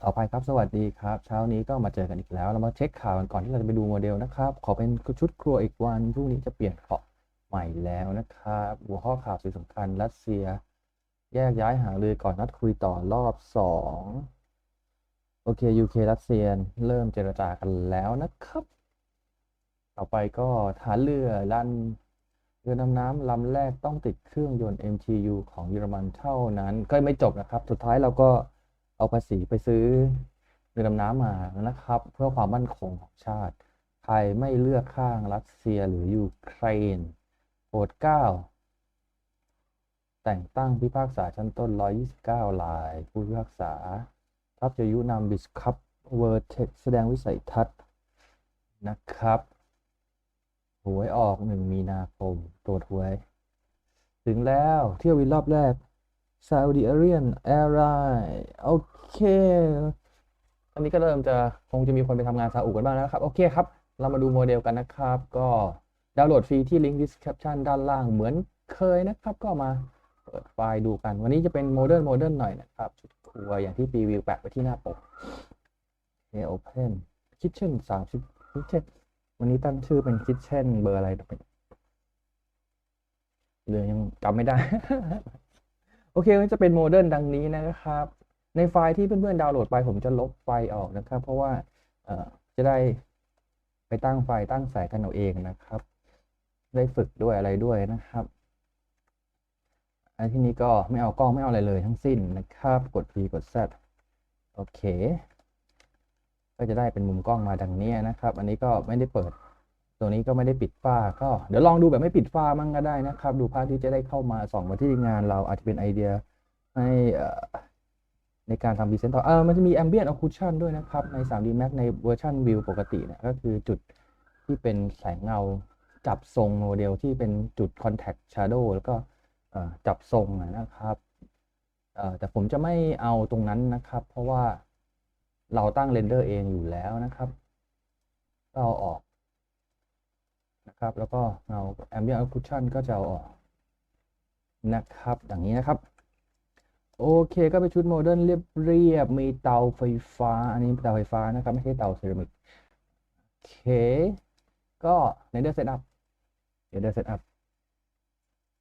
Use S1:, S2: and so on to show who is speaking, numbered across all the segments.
S1: ขออภัยครับสวัสดีครับ เช้านี้ก็มาเจอกันอีกแล้ว เรามาเช็คข่าวกันก่อนที่เราจะไปดูโมเดลนะครับ ขอเป็นชุดครัวอีกวันพรุ่งนี้จะเปลี่ยนเกาะใหม่แล้วนะครับหัวข้อข่าวสุดสำคัญรัสเซีย แยกย้ายหารือก่อนนัดคุยต่อรอบสองโอเค UK รัสเซียเริ่มเจรจากันแล้วนะครับ ต่อไปก็ฐานเรือลันเรือดำน้ำลำแรกต้องติดเครื่องยนต์ MTU ของเยอรมันเท่านั้น ก็ไม่จบนะครับ สุดท้ายเราก็ เอาภาษีไปซื้อเรือดำน้ำมานะครับ เพื่อความมั่นคงของชาติ ไทยไม่เลือกข้างรัสเซียหรือยูเครนโปรดเก้าแต่งตั้งพิพากษาชั้นต้น 129ราย ผู้พิพากษา ทัพจะยุนำบิสคัพเวอร์เทแสดงวิสัยทัศน์นะครับ หวยออกหนึ่งมีนาคม ตรวจหวย ถึงแล้วเที่ยววินรอบแรก Saudi Arabian Airlines โอเคอันนี้ก็เริ่มจะคงจะมีคนไปทำงานซาอุกันบ้างแล้วครับ โอเคครับ เรามาดูโมเดลกันนะครับ ก็ดาวน์โหลดฟรีที่ลิงก์ description ด้านล่างเหมือนเคยนะครับ ก็มาเปิดไฟล์ดูกัน วันนี้จะเป็นโมเดิร์นโมเดิร์นหน่อยนะครับชุดครัวอย่างที่รีวิวแปะไว้ที่หน้าปกเ o โอเพนคิทเช่นสามสิบคิทเช่นวันนี้ตั้งชื่อเป็นคิทเช่นเบอร์อะไรเลยยังจำไม่ได้ โอเคมันจะเป็นโมเดิร์นดังนี้นะครับ ในไฟล์ที่เพื่อนๆดาวน์โหลดไปผมจะลบไฟล์ออกนะครับ เพราะว่าจะได้ไปตั้งไฟล์ตั้งสายกันเอาเองนะครับ ได้ฝึกด้วยอะไรด้วยนะครับอันที่นี้ก็ไม่เอากล้องไม่เอาอะไรเลยทั้งสิ้นนะครับ กด P กด Z โอเค ก็จะได้เป็นมุมกล้องมาดังนี้นะครับ อันนี้ก็ไม่ได้เปิด ตัวนี้ก็ไม่ได้ปิดฝ้าก็เดี๋ยวลองดูแบบไม่ปิดฝ้ามั่งก็ได้นะครับ ดูภาพที่จะได้เข้ามาส่องมาที่งานเราอาจจะเป็นไอเดียให้ในการทำพรีเซนต์ต่อเออมันจะมี ambient occlusion ด้วยนะครับ ใน 3D Max ในเวอร์ชันวิวปกติเนี่ยก็คือจุดที่เป็นแสงเงาจับทรงโมเดลที่เป็นจุด contact shadow แล้วก็จับทรงนะครับแต่ผมจะไม่เอาตรงนั้นนะครับ เพราะว่าเราตั้งเรนเดอร์เองอยู่แล้วนะครับเอาออก นะครับ แล้วก็เงา ambient occlusion ก็จะเอาออกนะครับอย่างนี้นะครับ โอเคก็เป็นชุดโมเดิร์นเรียบเรียบมีเตาไฟฟ้า อันนี้เตาไฟฟ้านะครับ ไม่ใช่เตาเซรามิกโอเค ก็ในเดอร์เซตอัพเดี๋ยวเดอร์เซตอัพ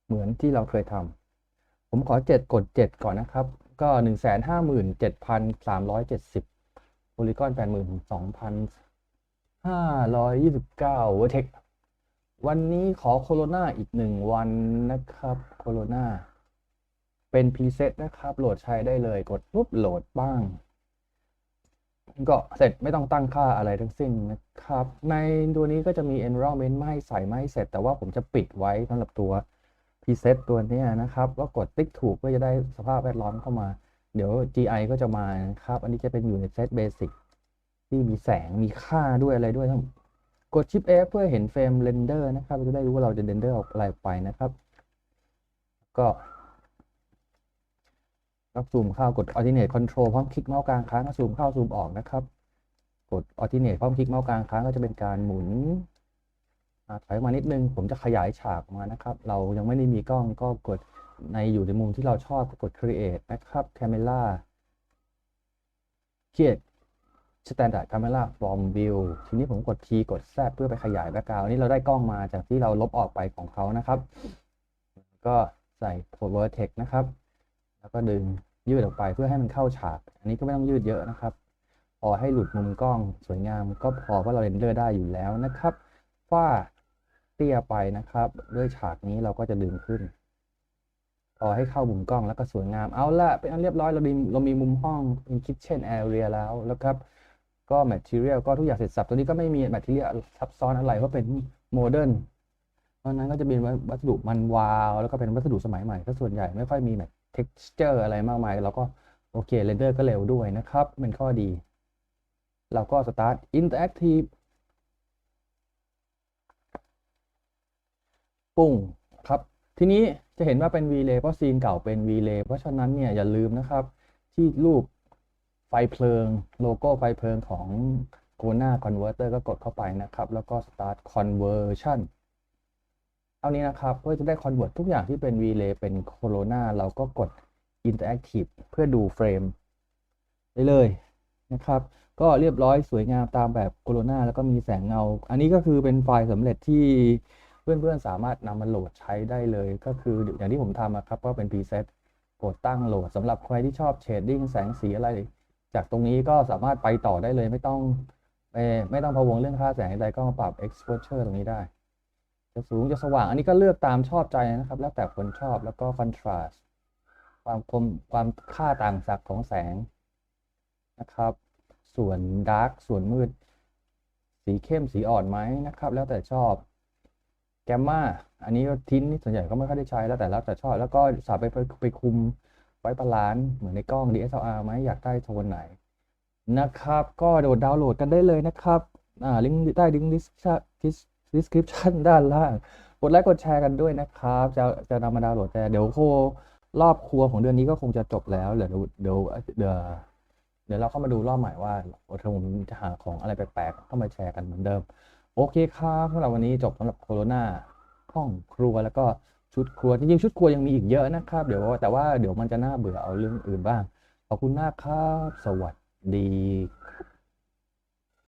S1: เหมือนที่เราเคยทำผมขอเจ็ดกดเจ็ดก่อนนะครับ ก็หนึ่งแสนห้าหมื่นเจ็ดพันสามร้อยเจ็ดสิบโพลีกอนแปดหมื่นสองพันห้าร้อยยี่สิบเก้าเวอร์เทค วันนี้ขอโคโรนาอีกหนึ่งวันนะครับโคโรนาเป็นพรีเซตนะครับ โหลดใช้ได้เลยกดปุ๊บโหลดบ้าง ก็เสร็จไม่ต้องตั้งค่าอะไรทั้งสิ้นนะครับ ในตัวนี้ก็จะมี environment ไม่ให้ใส่ไม่ให้เสร็จ แต่ว่าผมจะปิดไว้สำหรับตัวพรีเซตตัวนี้นะครับว่ากดติ๊กถูกเพื่อจะได้สภาพแวดล้อมเข้ามา เดี๋ยว GI ก็จะมานะครับ อันนี้จะเป็นอยู่ในเซตเบสิกที่มีแสงมีค่าด้วยอะไรด้วยทั้ง กดชิป F เพื่อเห็นเฟรมเรนเดอร์นะครับจะได้รู้ว่าเราจะเรนเดอร์ออกอะไรไปนะครับ ก็รับซูมเข้ากด alternate control พร้อมคลิกเมาส์กลางค้างก็ซูมเข้าซูมออกนะครับ กด alternate พร้อมคลิกเมาส์กลางค้างก็จะเป็นการหมุนถอยมานิดนึง ผมจะขยายฉากมานะครับ เรายังไม่ได้มีกล้องก็กดในอยู่ในมุมที่เราชอบก็กด create นะครับ camera create standard camera from view ทีนี้ผมกด T กด Z เพื่อไปขยายแบ็กกราวด์นี่เราได้กล้องมาจากที่เราลบออกไปของเขานะครับ ก็ใส่ vertex นะครับ แล้วก็ดึงยืดออกไปเพื่อให้มันเข้าฉาก อันนี้ก็ไม่ต้องยืดเยอะนะครับ พอให้หลุดมุมกล้องสวยงาม ก็พอเพราะเราเรนเดอร์ได้อยู่แล้วนะครับฝ้าเตี้ยไปนะครับ ด้วยฉากนี้เราก็จะดึงขึ้น พอให้เข้ามุมกล้องแล้วก็สวยงาม เอาละเป็นอันเรียบร้อยเรามีเรามีมุมห้องเป็น kitchen area แล้วแล้วครับ ก็ material ก็ทุกอย่างเสร็จสับตัวนี้ก็ไม่มี material ซับซ้อนอะไรเพราะเป็นโมเดิร์นเพราะนั้นก็จะเป็นวัสดุมันวาว แล้วก็เป็นวัสดุสมัยใหม่ก็ส่วนใหญ่ไม่ค่อยมีแบบ texture อะไรมากมาย แล้วก็โอเคเรนเดอร์ก็เร็วด้วยนะครับเป็นข้อดี เราก็ start interactive ปุ้งครับ ทีนี้จะเห็นว่าเป็น V-Ray เพราะซีนเก่าเป็น V-Ray เพราะฉะนั้นเนี่ยอย่าลืมนะครับ ที่รูป ฟเพลิงโลโก้ไฟเพลิงของ c o n a Converter ก็กดเข้าไปนะครับ แล้วก็ Start Conversion เท่านี้นะครับเพื่อจะได้ convert ทุกอย่างที่เป็น V-Ray เป็น Corona เราก็กด Interactive เพื่อดูเฟรมได้เลยนะครับ ก็เรียบร้อยสวยงามตามแบบโคโรนาแล้วก็มีแสงเงา อันนี้ก็คือเป็นไฟล์สำเร็จที่เพื่อนๆสามารถนำมาโหลดใช้ได้เลย ก็คืออย่างที่ผมทำอะครับก็เป็นพรีเซตกดตั้งโหลดสำหรับใครที่ชอบเชดดิ้งแสงสีอะไร จากตรงนี้ก็สามารถไปต่อได้เลยไม่ต้องไปไม่ต้องพะวงเรื่องค่าแสงใดก็มาปรับ exposure ตรงนี้ได้ จะสูงจะสว่างอันนี้ก็เลือกตามชอบใจนะครับ แล้วแต่คนชอบแล้วก็ contrast ความคมความค่าต่างศักย์ของแสงนะครับ ส่วน dark ส่วนมืด สีเข้มสีอ่อนไหมนะครับ แล้วแต่ชอบแกมมาอันนี้ก็ทิ้นนี่ส่วนใหญ่ก็ไม่ค่อยได้ใช้แล้วแต่แล้วแต่ชอบ แล้วก็สามารถไปไปคุม ไว้บาลานซ์เหมือนในกล้อง DSLR ไหมอยากได้โทนไหนนะครับ ก็โดดดาวน์โหลดกันได้เลยนะครับอ่าลิงก์ใต้ลิงก์ description ด้านล่าง กดไลค์กดแชร์กันด้วยนะครับ จะจะนำมาดาวน์โหลดแต่เดี๋ยวโครอบครัวของเดือนนี้ก็คงจะจบแล้วเดี๋ยวเดี๋ยวเดี๋ยวเดี๋ยวเราเข้ามาดูรอบใหม่ว่าโอ้ผมจะหาของอะไรแปลกๆเข้ามาแชร์กันเหมือนเดิม โอเคครับสำหรับวันนี้จบสำหรับโคโรนาห้องครัวแล้วก็ ชุดครัวจริงๆชุดครัวยังมีอีกเยอะนะครับ เดี๋ยวแต่ว่าเดี๋ยวมันจะน่าเบื่อเอาเรื่องอื่นบ้าง ขอบคุณมากครับ สวัสดีค